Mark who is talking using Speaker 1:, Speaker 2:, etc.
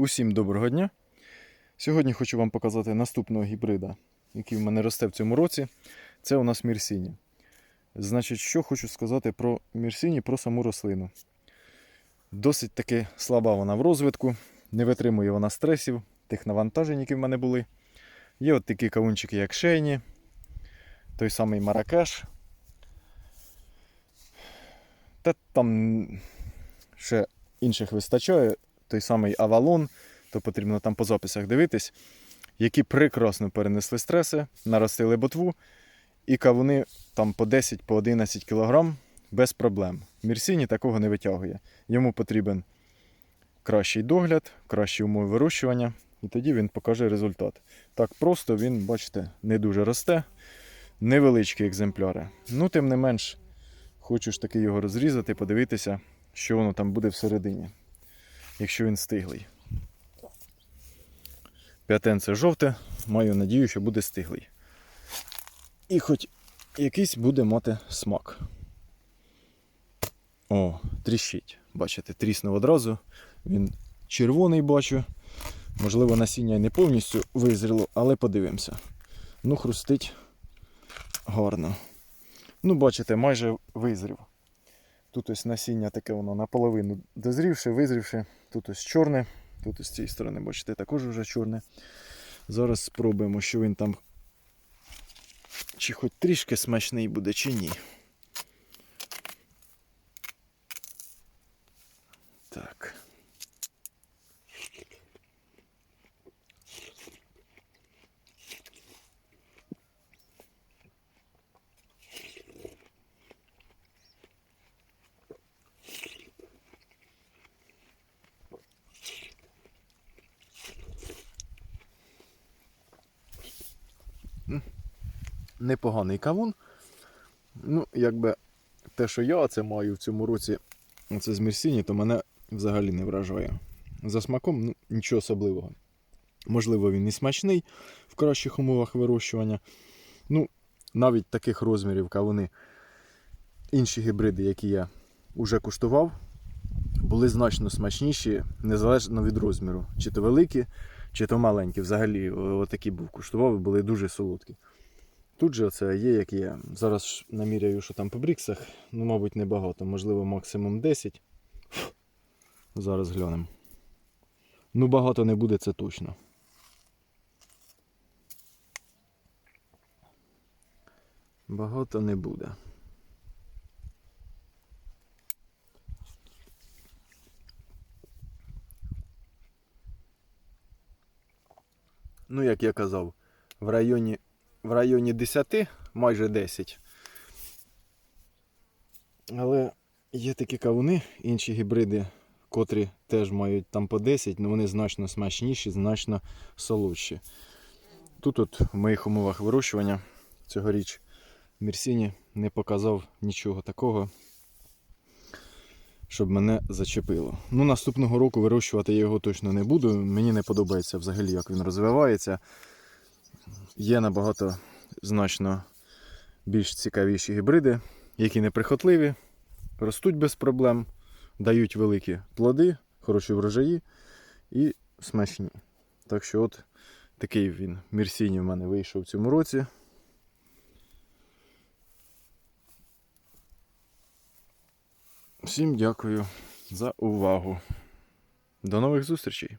Speaker 1: Усім доброго дня! Сьогодні хочу вам показати наступного гібрида, який в мене росте в цьому році. Це у нас Мірсіні. Значить, що хочу сказати про Мірсіні, про саму рослину. Досить таки слаба вона в розвитку, не витримує вона стресів, тих навантажень, які в мене були. Є от такі кавунчики, як Шейні, той самий Маракеш. Та там ще інших вистачає, той самий Авалон, то потрібно там по записах дивитись, які прекрасно перенесли стреси, наростили ботву, і кавуни там по 10 по 11 кг без проблем. Мірсіні такого не витягує. Йому потрібен кращий догляд, кращі умови вирощування, і тоді він покаже результат. Так просто він, бачите, не дуже росте, невеличкі екземпляри. Ну, тим не менш, хочу ж таки його розрізати, подивитися, що воно там буде всередині, якщо він стиглий. П'ятенце жовте, маю надію, що буде стиглий. І хоч якийсь буде мати смак. О, тріщить. Бачите, тріснув одразу. Він червоний бачу. Можливо, насіння не повністю визріло, але подивимося. Ну, хрустить гарно. Ну, бачите, майже визрів. Тут ось насіння таке воно наполовину дозрівши, визрівши. Тут ось чорне, тут ось з цієї сторони, бачите, також вже чорне. Зараз спробуємо, що він там. Чи хоч трішки смачний буде, чи ні. Так. Непоганий кавун. Ну, якби те, що я це маю в цьому році, це з Мерсіні, то мене взагалі не вражає. За смаком ну, нічого особливого. Можливо, він і смачний в кращих умовах вирощування. Ну, навіть таких розмірів кавуни, інші гібриди, які я вже куштував, були значно смачніші, незалежно від розміру. Чи то великі, чи то маленькі. Взагалі, отакі був куштував і були дуже солодкі. Тут же це є, як є. Зараз наміряю, що там по бріксах. Ну, мабуть, небагато, можливо, максимум 10. Зараз глянемо. Ну, багато не буде, це точно. Багато не буде. Ну, як я казав, в районі в районі 10, майже 10. Але є такі кавуни, інші гібриди, котрі теж мають там по 10, але вони значно смачніші, значно солодші. Тут от в моїх умовах вирощування цьогоріч Мерсіні не показав нічого такого, щоб мене зачепило. Ну, наступного року вирощувати я його точно не буду. Мені не подобається взагалі, як він розвивається є набагато значно більш цікавіші гібриди, які неприхотливі, ростуть без проблем, дають великі плоди, хороші врожаї і смачні. Так що, от такий він Мірсіні в мене вийшов в цьому році. Всім дякую за увагу. До нових зустрічей!